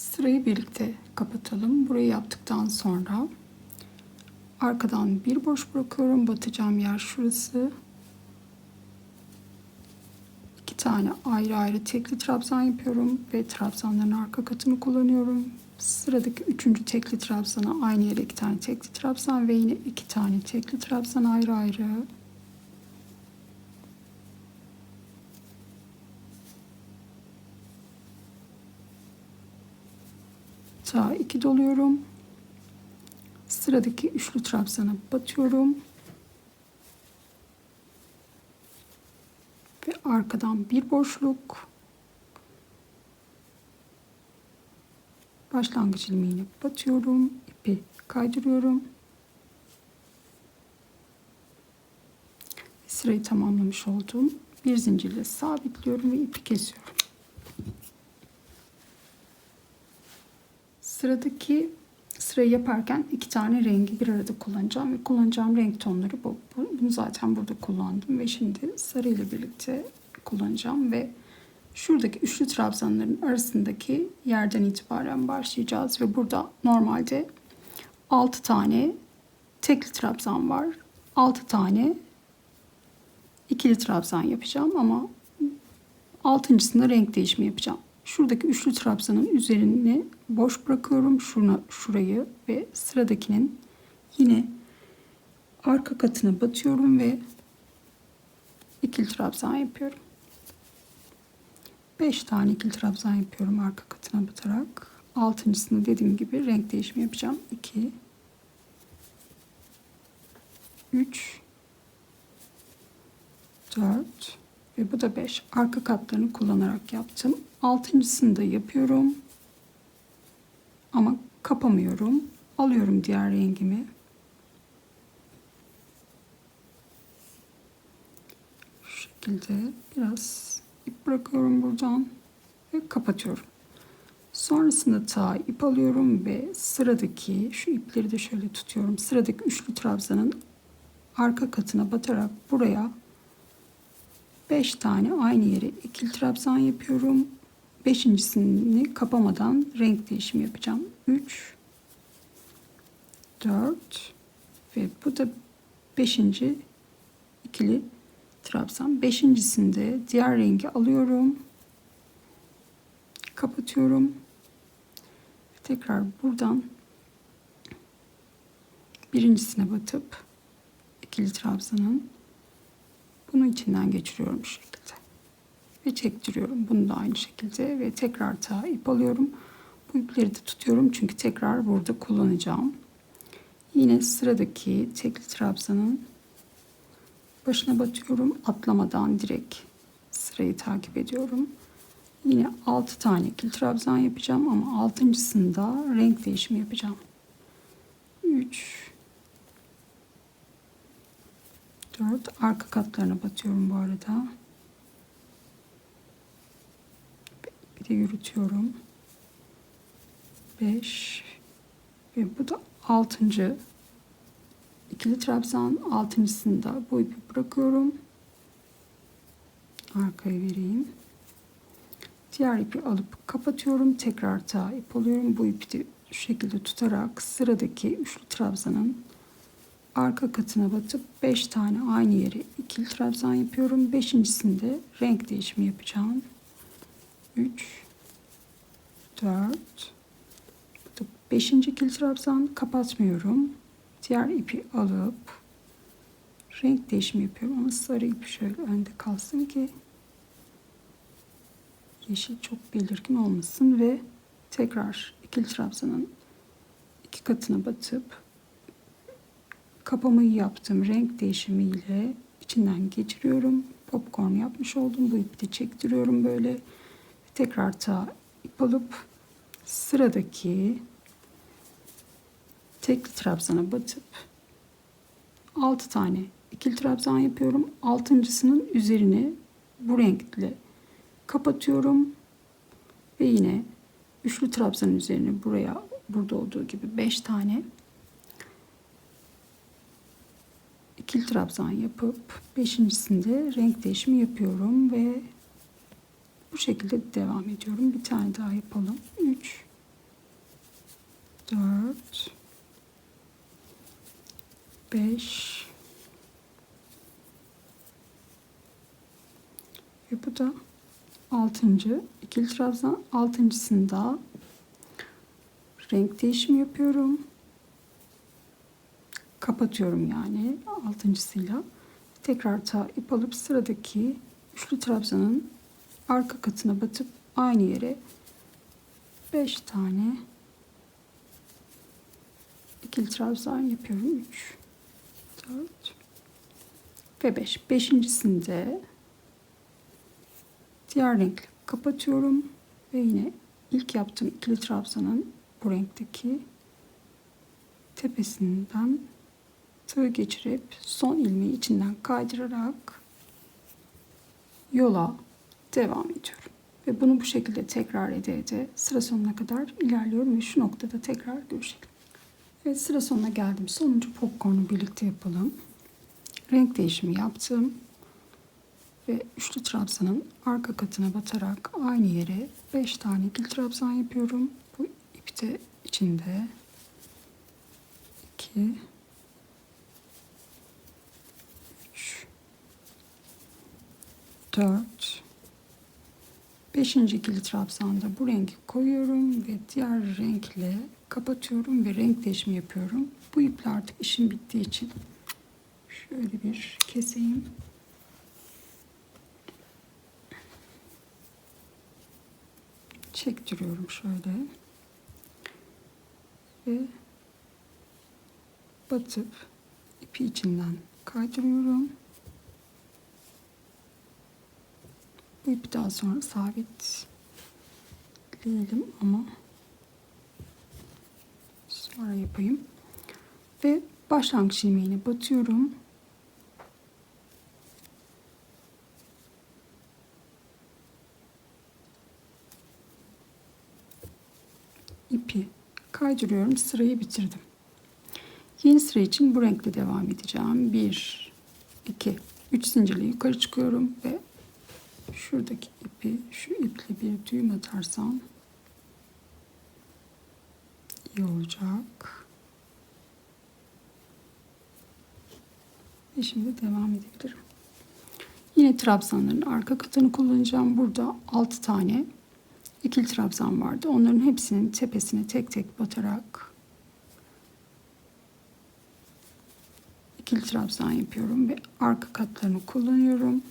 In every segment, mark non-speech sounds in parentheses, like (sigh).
Sırayı birlikte kapatalım. Burayı yaptıktan sonra arkadan bir boş bırakıyorum. Batacağım yer şurası. İki tane ayrı ayrı tekli trabzan yapıyorum ve trabzanların arka katını kullanıyorum. Sıradaki üçüncü tekli trabzana aynı yere iki tane tekli trabzan ve yine iki tane tekli trabzan ayrı ayrı. Sağa iki doluyorum. Sıradaki üçlü trabzana batıyorum. Ve arkadan bir boşluk. Başlangıç ilmeğine batıyorum. ipi kaydırıyorum. Sırayı tamamlamış oldum. Bir zincirle sabitliyorum ve ipi kesiyorum. Sıradaki sırayı yaparken iki tane rengi bir arada kullanacağım ve kullanacağım renk tonları bu. Bunu zaten burada kullandım ve şimdi sarı ile birlikte kullanacağım ve şuradaki üçlü trabzanların arasındaki yerden itibaren başlayacağız ve burada normalde 6 tane tekli trabzan var. 6 tane ikili trabzan yapacağım ama altıncısında renk değişimi yapacağım. Şuradaki üçlü trabzanın üzerini boş bırakıyorum. Şuna, şurayı ve sıradakinin yine arka katına batıyorum ve ikili trabzan yapıyorum. 5 tane ikili trabzan yapıyorum arka katına batarak. Altıncısında dediğim gibi renk değişimi yapacağım. 2 3 4 ve bu da 5. Arka katlarını kullanarak yaptım. Altıncısını da yapıyorum. Ama kapamıyorum. Alıyorum diğer rengimi. Şu şekilde biraz ip bırakıyorum buradan ve kapatıyorum. Sonrasında ta ip alıyorum ve sıradaki şu ipleri de şöyle tutuyorum. Sıradaki üçlü trabzanın arka katına batarak buraya 5 tane aynı yere ikili trabzan yapıyorum. Beşincisini kapamadan renk değişimi yapacağım. 3 4 ve bu da beşinci ikili trabzan. Beşincisinde diğer rengi alıyorum. Kapatıyorum. Tekrar buradan birincisine batıp ikili trabzanın bunu içinden geçiriyorum şu şekilde. Ve çektiriyorum. Bunu da aynı şekilde ve tekrar ta ip alıyorum. Bu ipleri de tutuyorum çünkü tekrar burada kullanacağım. Yine sıradaki tekli trabzanın başına batıyorum. Atlamadan direkt sırayı takip ediyorum. Yine 6 tane ikili trabzan yapacağım ama altıncısında renk değişimi yapacağım. 3 4 arka katlarına batıyorum bu arada. Bir de yürütüyorum. 5 ve bu da 6. ikili trabzan altıncısında bu ipi bırakıyorum. Arkaya vereyim. Diğer ipi alıp kapatıyorum. Tekrar ta ip alıyorum. Bu ipi de şu şekilde tutarak sıradaki üçlü trabzanın arka katına batıp 5 tane aynı yere ikili trabzan yapıyorum. Beşincisinde renk değişimi yapacağım. 3 4 5. ikili trabzan kapatmıyorum. Diğer ipi alıp renk değişimi yapıyorum ama sarı ip şöyle önde kalsın ki yeşil çok belirgin olmasın ve tekrar ikili trabzanın iki katına batıp kapamayı yaptım renk değişimiyle içinden geçiriyorum. Popcorn yapmış oldum. Bu ipi de çektiriyorum böyle. Tekrar ta ip alıp sıradaki tekli trabzana batıp 6 tane ikili trabzan yapıyorum. Altıncısının üzerine bu renkle kapatıyorum ve yine üçlü trabzanın üzerine buraya burada olduğu gibi 5 tane ikili trabzan yapıp beşincisinde renk değişimi yapıyorum ve bu şekilde devam ediyorum. Bir tane daha yapalım. 3 4 5 ve bu da 6. ikili trabzan altıncısında renk değişimi yapıyorum. Kapatıyorum yani altıncısıyla. Tekrar ta ip alıp sıradaki üçlü trabzanın arka katına batıp aynı yere 5 tane ikili trabzan yapıyorum. 3 4 ve 5. Beşincisinde diğer renkle kapatıyorum ve yine ilk yaptığım ikili trabzanın bu renkteki tepesinden tığ geçirip son ilmeği içinden kaydırarak yola devam ediyorum. Ve bunu bu şekilde tekrar ede ede sıra sonuna kadar ilerliyorum ve şu noktada tekrar görüşelim. Evet sıra sonuna geldim. Sonuncu popcornu birlikte yapalım. Renk değişimi yaptım. Ve üçlü trabzanın arka katına batarak aynı yere 5 tane ikili trabzan yapıyorum. Bu ipte içinde 2 3 4 Beşinci ikili trabzanda bu rengi koyuyorum ve diğer renkle kapatıyorum ve renk değişimi yapıyorum. Bu iple artık işim bittiği için şöyle bir keseyim. Çektiriyorum şöyle. Ve batıp ipi içinden kaydırıyorum. Bu ipi daha sonra sabitleyelim ama sonra yapayım. Ve başlangıç ilmeğine batıyorum. ipi kaydırıyorum. Sırayı bitirdim. Yeni sıra için bu renkle devam edeceğim. 1 2 3 zincirle yukarı çıkıyorum ve şuradaki ipi şu iple bir düğüm atarsam iyi olacak. Ve şimdi devam edebilirim. Yine trabzanların arka katını kullanacağım. Burada 6 tane ikili trabzan vardı. Onların hepsinin tepesine tek tek batarak ikili trabzan yapıyorum ve arka katlarını kullanıyorum.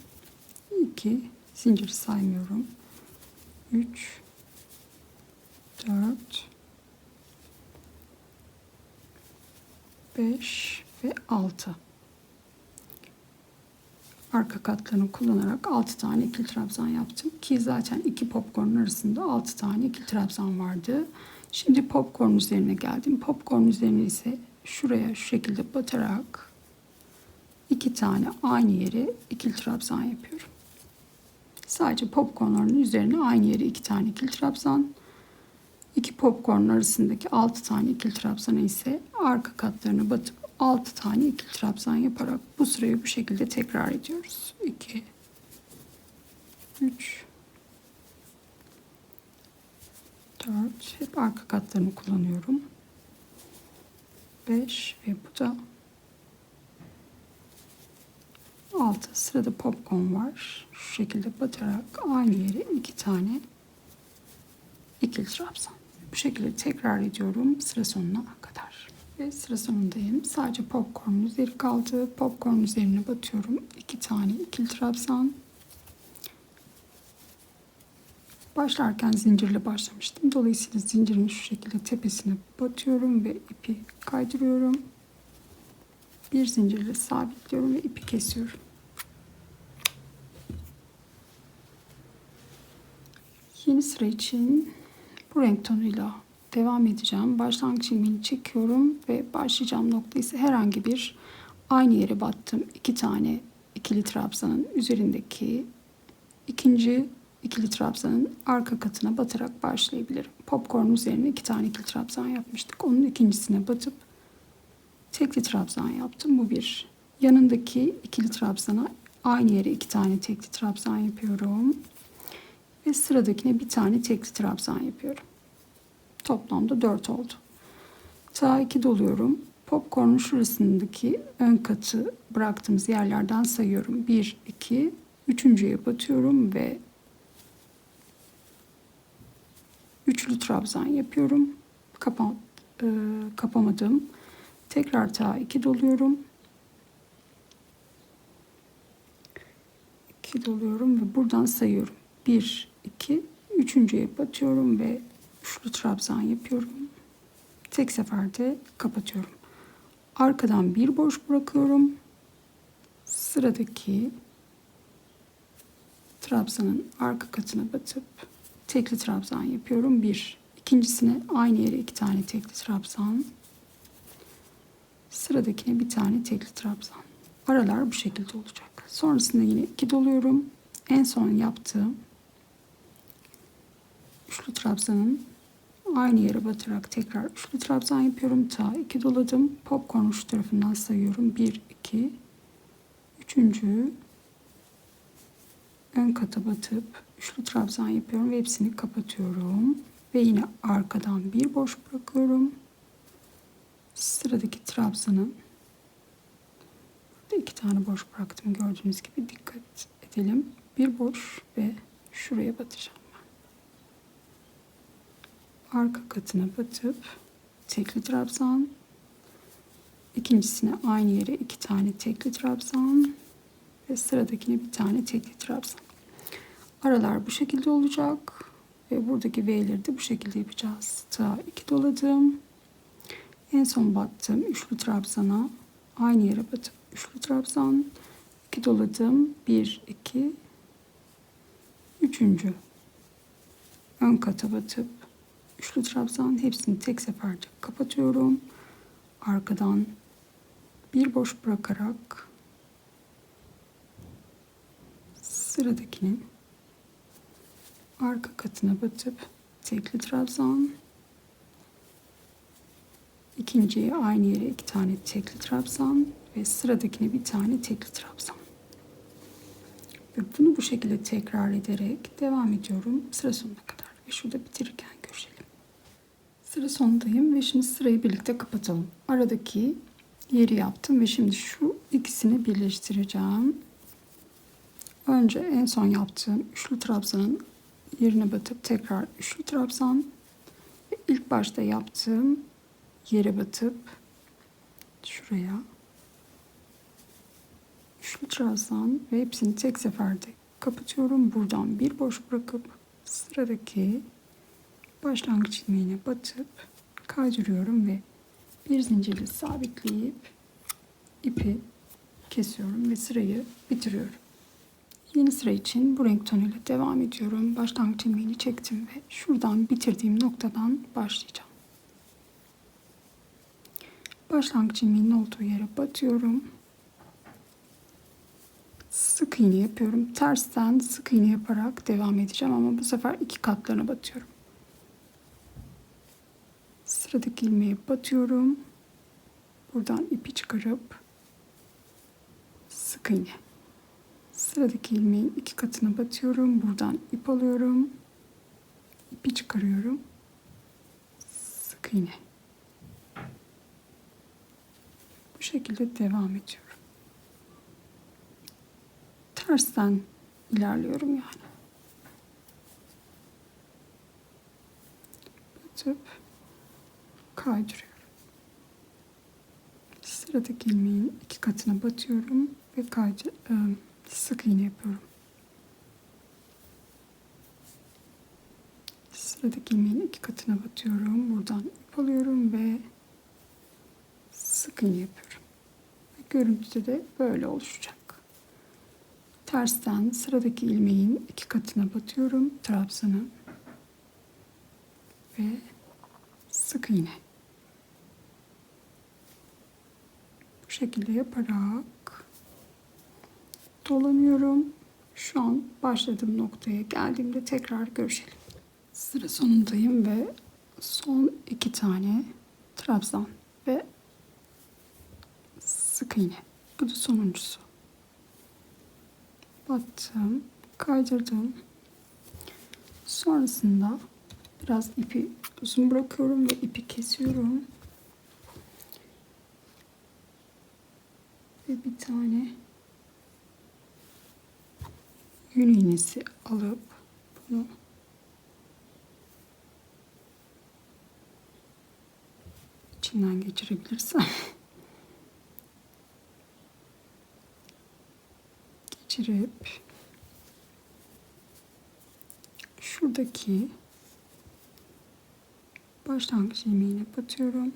2 zincir saymıyorum. 3 4 5 ve 6 arka katlarını kullanarak 6 tane ikili trabzan yaptım. Ki zaten iki popcorn arasında 6 tane ikili trabzan vardı. Şimdi popcorn üzerine geldim. Popcorn üzerine ise şuraya şu şekilde batarak iki tane aynı yere ikili trabzan yapıyorum. Sadece popcornların üzerine aynı yere iki tane ikili trabzan. İki popcorn arasındaki 6 tane ikili trabzana ise arka katlarını batıp 6 tane ikili trabzan yaparak bu sırayı bu şekilde tekrar ediyoruz. 2 3 4 hep arka katlarını kullanıyorum. 5 ve bu da 6 sırada popcorn var. Şu şekilde batarak aynı yere iki tane ikili trabzan. Bu şekilde tekrar ediyorum sıra sonuna kadar. Ve sıra sonundayım. Sadece popcorn üzeri kaldı. Popcorn üzerine batıyorum. iki tane ikili trabzan. Başlarken zincirle başlamıştım. Dolayısıyla zincirin şu şekilde tepesine batıyorum ve ipi kaydırıyorum. Bir zincirle sabitliyorum ve ipi kesiyorum. Yeni sıra için bu renk tonuyla devam edeceğim. Başlangıç ilmeğini çekiyorum ve başlayacağım nokta ise herhangi bir aynı yere battım. iki tane ikili trabzanın üzerindeki ikinci ikili trabzanın arka katına batarak başlayabilirim. Popcorn üzerine iki tane ikili trabzan yapmıştık. Onun ikincisine batıp tekli trabzan yaptım. Bu bir. Yanındaki ikili trabzana aynı yere iki tane tekli trabzan yapıyorum. Ve sıradakine bir tane tekli trabzan yapıyorum. Toplamda 4 oldu. Ta 2 doluyorum. Popcorn'un şurasındaki ön katı bıraktığımız yerlerden sayıyorum. 1, 2, üçüncüye batıyorum ve üçlü trabzan yapıyorum. Kapa, e, kapamadım. Tekrar ta 2 doluyorum. 2 doluyorum ve buradan sayıyorum. 1, 2, üçüncüye batıyorum ve üçlü trabzan yapıyorum. Tek seferde kapatıyorum. Arkadan bir boş bırakıyorum. Sıradaki trabzanın arka katına batıp tekli trabzan yapıyorum. Bir. İkincisine aynı yere iki tane tekli trabzan. Sıradakine bir tane tekli trabzan. Aralar bu şekilde olacak. Sonrasında yine iki doluyorum. En son yaptığım üçlü trabzanın aynı yere batarak tekrar üçlü trabzan yapıyorum. Ta iki doladım. Popcorn şu tarafından sayıyorum. Bir, iki, üçüncü ön kata batıp üçlü trabzan yapıyorum ve hepsini kapatıyorum. Ve yine arkadan bir boş bırakıyorum. Sıradaki trabzanın burada iki tane boş bıraktım gördüğünüz gibi dikkat edelim. Bir boş ve şuraya batacağım. Arka katına batıp tekli trabzan. İkincisine aynı yere iki tane tekli trabzan ve sıradakine bir tane tekli trabzan. Aralar bu şekilde olacak ve buradaki V'leri de bu şekilde yapacağız. Ta iki doladım. En son battım üçlü trabzana aynı yere batıp üçlü trabzan iki doladım. Bir, iki, üçüncü ön kata batıp üçlü trabzan hepsini tek seferde kapatıyorum. Arkadan bir boş bırakarak sıradakinin arka katına batıp tekli trabzan ikinciye aynı yere iki tane tekli trabzan ve sıradakine bir tane tekli trabzan. Ve bunu bu şekilde tekrar ederek devam ediyorum sıra sonuna kadar ve şurada bitirirken. Sıra sonundayım ve şimdi sırayı birlikte kapatalım. Aradaki yeri yaptım ve şimdi şu ikisini birleştireceğim. Önce en son yaptığım üçlü trabzanın yerine batıp tekrar üçlü trabzan ve ilk başta yaptığım yere batıp şuraya üçlü trabzan ve hepsini tek seferde kapatıyorum. Buradan bir boş bırakıp sıradaki başlangıç ilmeğine batıp kaydırıyorum ve bir zincirle sabitleyip ipi kesiyorum ve sırayı bitiriyorum. Yeni sıra için bu renk tonuyla devam ediyorum. Başlangıç ilmeğini çektim ve şuradan bitirdiğim noktadan başlayacağım. Başlangıç ilmeğinin olduğu yere batıyorum. Sık iğne yapıyorum. Tersten sık iğne yaparak devam edeceğim ama bu sefer iki katlarına batıyorum. Sıradaki ilmeğe batıyorum. Buradan ipi çıkarıp sık iğne. Sıradaki ilmeğin iki katına batıyorum. Buradan ip alıyorum. İpi çıkarıyorum. Sık iğne. Bu şekilde devam ediyorum. Tersten ilerliyorum yani. Batıp kaydırıyorum. Sıradaki ilmeğin iki katına batıyorum ve kaydır, ıı, sık iğne yapıyorum. Sıradaki ilmeğin iki katına batıyorum. Buradan ip alıyorum ve sık iğne yapıyorum. Ve görüntüde de böyle oluşacak. Tersten sıradaki ilmeğin iki katına batıyorum. Trabzanı ve sık iğne. Şekilde yaparak dolanıyorum. Şu an başladığım noktaya geldiğimde tekrar görüşelim. Sıra sonundayım ve son iki tane trabzan ve sık iğne. Bu da sonuncusu. Battım, kaydırdım. Sonrasında biraz ipi uzun bırakıyorum ve ipi kesiyorum. Ve bir tane yün iğnesi alıp bunu içinden geçirebilirsem (laughs) geçirip şuradaki başlangıç ilmeğine batıyorum.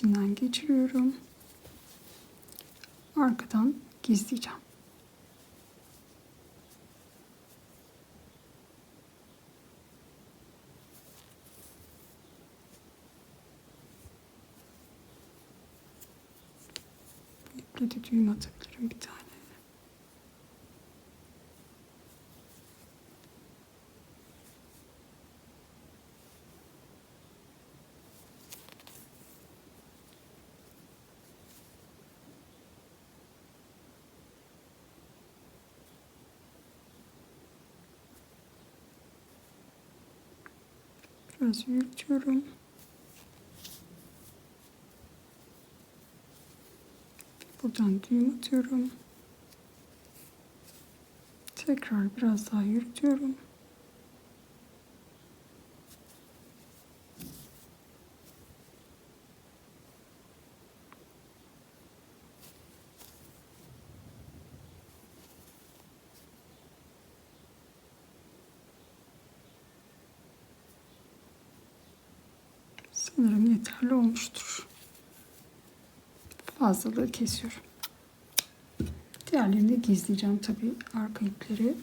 İçinden geçiriyorum. Arkadan gizleyeceğim. Bu iple de düğüm atabilirim bir tane. Biraz yürütüyorum. Buradan düğüm atıyorum. Tekrar biraz daha yürütüyorum. Yeterli olmuştur. Fazlalığı kesiyorum. Diğerlerini de gizleyeceğim tabii arka ipleri.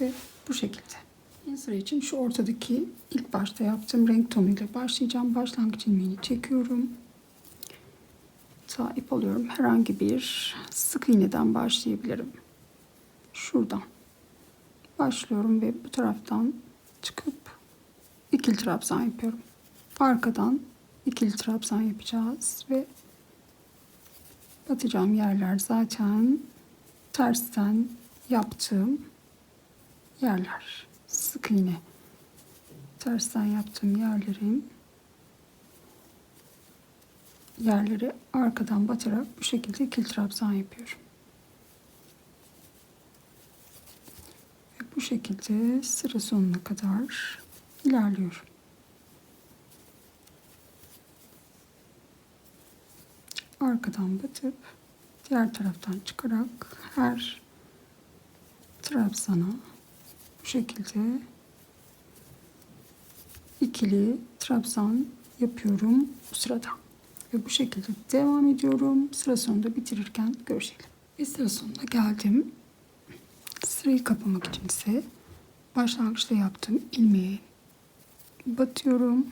Ve bu şekilde. Yeni sıra için şu ortadaki ilk başta yaptığım renk tonuyla başlayacağım. Başlangıç ilmeğini çekiyorum. Ta ip alıyorum. Herhangi bir sık iğneden başlayabilirim. Şuradan. Başlıyorum ve bu taraftan çıkıp ikili trabzan yapıyorum. Arkadan ikili trabzan yapacağız ve batacağım yerler zaten tersten yaptığım yerler. Sık iğne. Tersten yaptığım yerlerin yerleri arkadan batarak bu şekilde ikili trabzan yapıyorum. Ve bu şekilde sıra sonuna kadar ilerliyorum. Arkadan batıp diğer taraftan çıkarak her trabzana bu şekilde ikili trabzan yapıyorum bu sırada. Ve bu şekilde devam ediyorum. Sıra sonunda bitirirken görüşelim. Ve sıra sonuna geldim. Sırayı kapamak için ise başlangıçta yaptığım ilmeği batıyorum.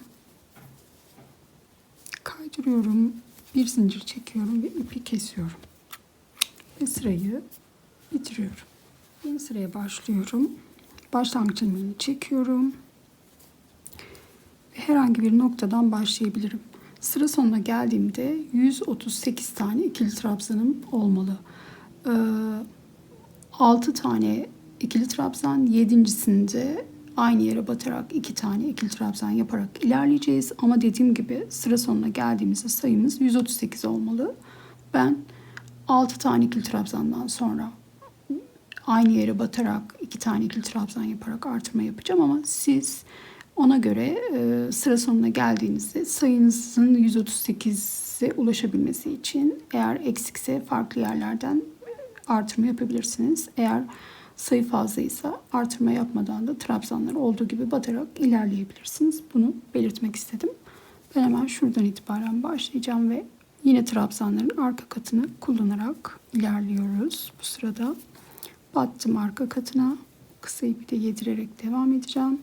Kaydırıyorum. Bir zincir çekiyorum ve ipi kesiyorum. Ve sırayı bitiriyorum. Yeni sıraya başlıyorum. Başlangıç ilmeğini çekiyorum. Ve herhangi bir noktadan başlayabilirim. Sıra sonuna geldiğimde 138 tane ikili trabzanım olmalı. Ee, 6 tane ikili trabzan, yedincisinde aynı yere batarak iki tane ikili trabzan yaparak ilerleyeceğiz. Ama dediğim gibi sıra sonuna geldiğimizde sayımız 138 olmalı. Ben 6 tane ikili trabzandan sonra aynı yere batarak iki tane ikili trabzan yaparak artırma yapacağım ama siz ona göre e, sıra sonuna geldiğinizde sayınızın 138'e ulaşabilmesi için eğer eksikse farklı yerlerden artırma yapabilirsiniz. Eğer sayı fazlaysa artırma yapmadan da trabzanları olduğu gibi batarak ilerleyebilirsiniz. Bunu belirtmek istedim. Ben hemen şuradan itibaren başlayacağım ve yine trabzanların arka katını kullanarak ilerliyoruz. Bu sırada battım arka katına. Kısa ipi de yedirerek devam edeceğim.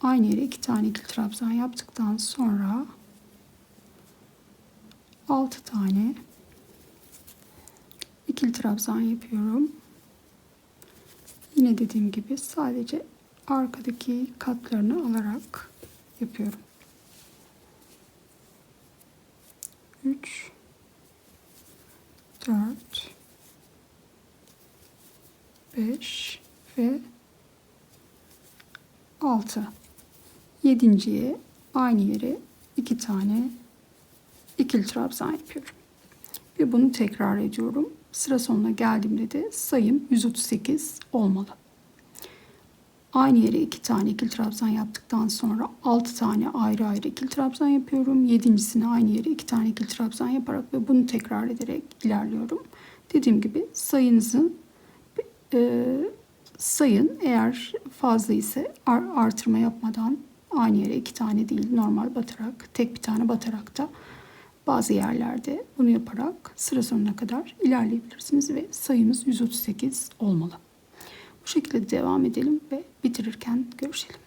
Aynı yere iki tane ikili trabzan yaptıktan sonra 6 tane ikili trabzan yapıyorum. Yine dediğim gibi sadece arkadaki katlarını alarak yapıyorum. 3 4 5 ve 6. Yedinciye aynı yere iki tane ikili trabzan yapıyorum. Ve bunu tekrar ediyorum. Sıra sonuna geldiğimde de sayım 138 olmalı. Aynı yere iki tane ikili trabzan yaptıktan sonra 6 tane ayrı ayrı ikili trabzan yapıyorum. Yedincisine aynı yere iki tane ikili trabzan yaparak ve bunu tekrar ederek ilerliyorum. Dediğim gibi sayınızın e, sayın eğer fazla ise ar- artırma yapmadan aynı yere iki tane değil normal batarak tek bir tane batarak da bazı yerlerde bunu yaparak sıra sonuna kadar ilerleyebilirsiniz ve sayımız 138 olmalı. Bu şekilde devam edelim ve bitirirken görüşelim.